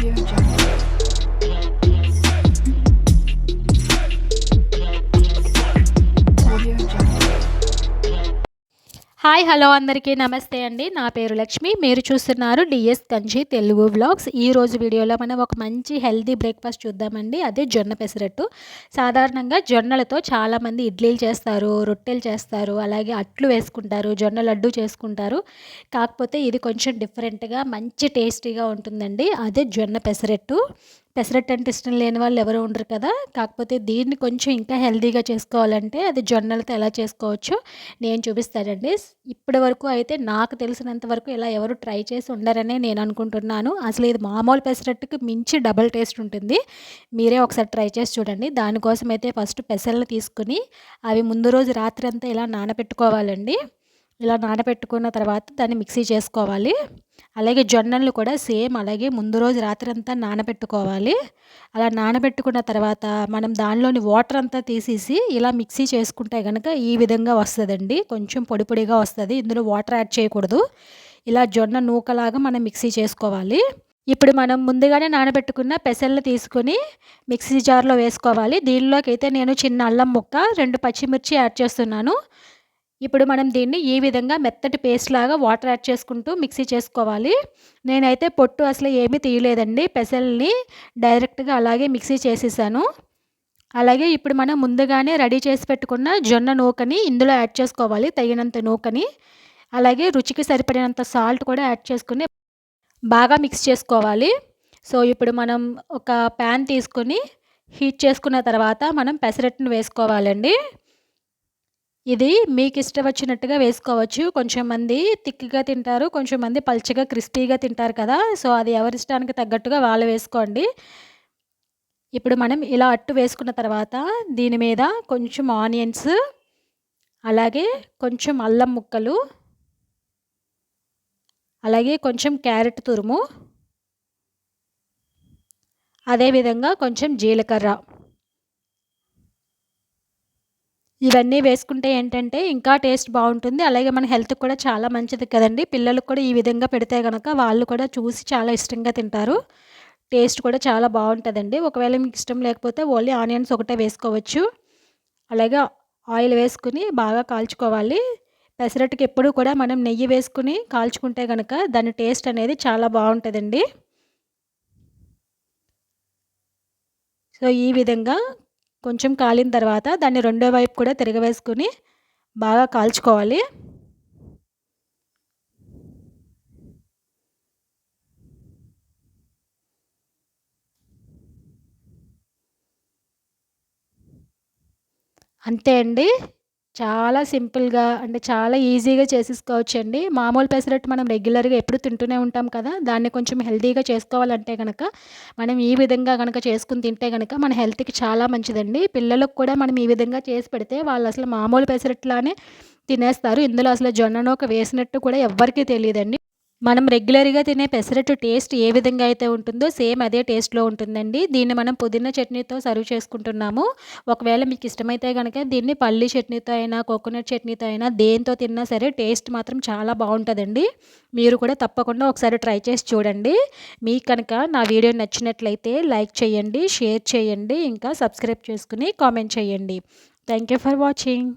Audio Jungle. Hi hello అందరికీ నమస్తే అండి. నా పేరు లక్ష్మి. మీరు చూస్తున్నారు డిఎస్ కంచి తెలుగు వ్లాగ్స్. ఈ రోజు వీడియోలో మనం ఒక మంచి హెల్దీ బ్రేక్ఫాస్ట్ చూద్దామండి. అదే జొన్న పెసరట్టు. సాధారణంగా జొన్నలతో చాలామంది ఇడ్లీలు చేస్తారు రొట్టెలు చేస్తారు అలాగే అట్లు వేసుకుంటారు జొన్న లడ్డు చేసుకుంటారు. కాకపోతే ఇది కొంచెం డిఫరెంట్గా మంచి టేస్టీగా ఉంటుందండి. అదే జొన్న పెసరట్టు. పెసరట్టు అంటే ఇష్టం లేని వాళ్ళు ఎవరు ఉండరు కదా. కాకపోతే దీన్ని కొంచెం ఇంకా హెల్తీగా చేసుకోవాలంటే అది జొన్నలతో ఎలా చేసుకోవచ్చో నేను చూపిస్తానండి. ఇప్పటి వరకు అయితే నాకు తెలిసినంత వరకు ఇలా ఎవరు ట్రై చేసి ఉండరనే నేను అనుకుంటున్నాను. అసలు ఇది మామూలు పెసరట్టుకి మించి డబల్ టేస్ట్ ఉంటుంది. మీరే ఒకసారి ట్రై చేసి చూడండి. దానికోసం అయితే ఫస్ట్ పెసర్లు తీసుకుని అవి ముందు రోజు రాత్రి అంతా ఇలా నానబెట్టుకోవాలండి. ఇలా నానబెట్టుకున్న తర్వాత దాన్ని మిక్సీ చేసుకోవాలి. అలాగే జొన్నలు కూడా సేమ్ అలాగే ముందు రోజు రాత్రి అంతా నానబెట్టుకోవాలి. అలా నానబెట్టుకున్న తర్వాత మనం దానిలోని వాటర్ అంతా తీసేసి ఇలా మిక్సీ చేసుకుంటే కనుక ఈ విధంగా వస్తుందండి. కొంచెం పొడి పొడిగా వస్తుంది. ఇందులో వాటర్ యాడ్ చేయకూడదు. ఇలా జొన్న నూకలాగా మనం మిక్సీ చేసుకోవాలి. ఇప్పుడు మనం ముందుగానే నానబెట్టుకున్న పెసల్ని తీసుకొని మిక్సీ జార్లో వేసుకోవాలి. దీనిలోకి అయితే నేను చిన్న అల్లం ముక్క రెండు పచ్చిమిర్చి యాడ్ చేస్తున్నాను. ఇప్పుడు మనం దీన్ని ఈ విధంగా మెత్తటి పేస్ట్ లాగా వాటర్ యాడ్ చేసుకుంటూ మిక్సీ చేసుకోవాలి. నేనైతే పొట్టు అసలు ఏమీ తీయలేదండి. పెసల్ని డైరెక్ట్గా అలాగే మిక్సీ చేసేసాను. అలాగే ఇప్పుడు మనం ముందుగానే రెడీ చేసి పెట్టుకున్న జొన్న నూకని ఇందులో యాడ్ చేసుకోవాలి తగినంత నూకని. అలాగే రుచికి సరిపడినంత సాల్ట్ కూడా యాడ్ చేసుకుని బాగా మిక్స్ చేసుకోవాలి. సో ఇప్పుడు మనం ఒక ప్యాన్ తీసుకుని హీట్ చేసుకున్న తర్వాత మనం పెసరట్టును వేసుకోవాలండి. ఇది మీకు ఇష్టం వచ్చినట్టుగా వేసుకోవచ్చు. కొంచెం మంది తిక్కిగా తింటారు కొంచెం మంది పల్చగా క్రిస్పీగా తింటారు కదా. సో అది ఎవరి ఇష్టానికి తగ్గట్టుగా వాళ్ళు వేసుకోండి. ఇప్పుడు మనం ఇలా అట్టు వేసుకున్న తర్వాత దీని మీద కొంచెం ఆనియన్స్ అలాగే కొంచెం అల్లం ముక్కలు అలాగే కొంచెం క్యారెట్ తురుము అదేవిధంగా కొంచెం జీలకర్ర. ఇవన్నీ వేసుకుంటే ఏంటంటే ఇంకా టేస్ట్ బాగుంటుంది. అలాగే మన హెల్త్ కూడా చాలా మంచిది కదండి. పిల్లలకు కూడా ఈ విధంగా పెడితే కనుక వాళ్ళు కూడా చూసి చాలా ఇష్టంగా తింటారు. టేస్ట్ కూడా చాలా బాగుంటుందండి. ఒకవేళ మీకు ఇష్టం లేకపోతే ఓన్లీ ఆనియన్స్ ఒకటే వేసుకోవచ్చు. అలాగే ఆయిల్ వేసుకుని బాగా కాల్చుకోవాలి. పెసరట్టుకి ఎప్పుడు కూడా మనం నెయ్యి వేసుకుని కాల్చుకుంటే కనుక దాని టేస్ట్ అనేది చాలా బాగుంటుందండి. సో ఈ విధంగా కొంచెం కాలిన తర్వాత దాన్ని రెండో వైపు కూడా తిరగవేసుకుని బాగా కాల్చుకోవాలి. అంతే అండి. చాలా సింపుల్గా అంటే చాలా ఈజీగా చేసేసుకోవచ్చు అండి మామూలు పెసరట్టు మనం రెగ్యులర్గా ఎప్పుడు తింటూనే ఉంటాం కదా దాన్ని కొంచెం హెల్తీగా చేసుకోవాలంటే కనుక మనం ఈ విధంగా కనుక చేసుకుని తింటే కనుక మన హెల్త్కి చాలా మంచిదండి. పిల్లలకు కూడా మనం ఈ విధంగా చేసి పెడితే వాళ్ళు అసలు మామూలు పెసరట్లానే తినేస్తారు. ఇందులో అసలు జొన్న నూక వేసినట్టు కూడా ఎవ్వరికీ తెలియదండి. మనం రెగ్యులర్గా తినే పెసరట్టు టేస్ట్ ఏ విధంగా అయితే ఉంటుందో సేమ్ అదే టేస్ట్లో ఉంటుందండి. దీన్ని మనం పుదీనా చట్నీతో సర్వ్ చేసుకుంటున్నాము. ఒకవేళ మీకు ఇష్టమైతే కనుక దీన్ని పల్లి చట్నీతో అయినా కోకోనట్ చట్నీతో అయినా దేంతో తిన్నా సరే టేస్ట్ మాత్రం చాలా బాగుంటుందండి. మీరు కూడా తప్పకుండా ఒకసారి ట్రై చేసి చూడండి. మీకు కనుక నా వీడియో నచ్చినట్లయితే లైక్ చేయండి షేర్ చేయండి ఇంకా సబ్స్క్రైబ్ చేసుకుని కామెంట్ చేయండి. Thank you for watching